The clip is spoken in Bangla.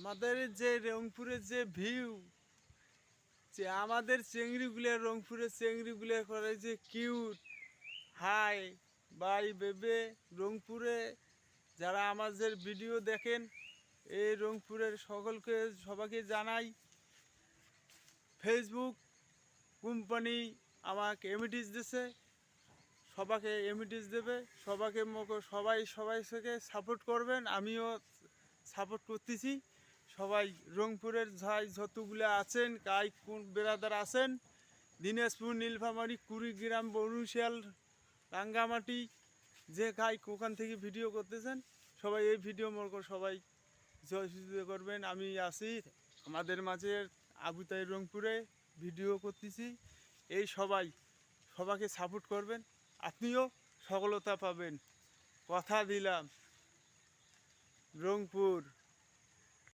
আমাদের যে রংপুরের যে ভিউ যে আমাদের চেংড়িগুলো, রংপুরের চেংড়িগুলো করে যে কিউট হাই বাই বেবে রংপুরে যারা আমাদের ভিডিও দেখেন, এই রংপুরের সকলকে, সবাইকে জানাই ফেসবুক কোম্পানি আমাকে এমিটিস দিছে, সবাইকে এমিটিস দেবে, সবাইকে মক- সবাই সবাই থেকে সাপোর্ট করবেন, আমিও সাপোর্ট করতেছি। সবাই রংপুরের যাই যতগুলো আছেন, কাই কোন বেড়াদার আছেন, দিনাজপুর, নীলফামারি, কুড়িগ্রাম বরুশিয়াল রাঙ্গামাটি, যে গাই ওখান থেকে ভিডিও করতেছেন, সবাই এই ভিডিও করে সবাই সহযোগিতা করবেন। আমি আছি আমাদের মাঝে আবুতাই রংপুরে ভিডিও করতেছি। এই সবাই সবাইকে সাপোর্ট করবেন। আপনিও সফলতা পাবেন। কথা দিলাম। রংপুর।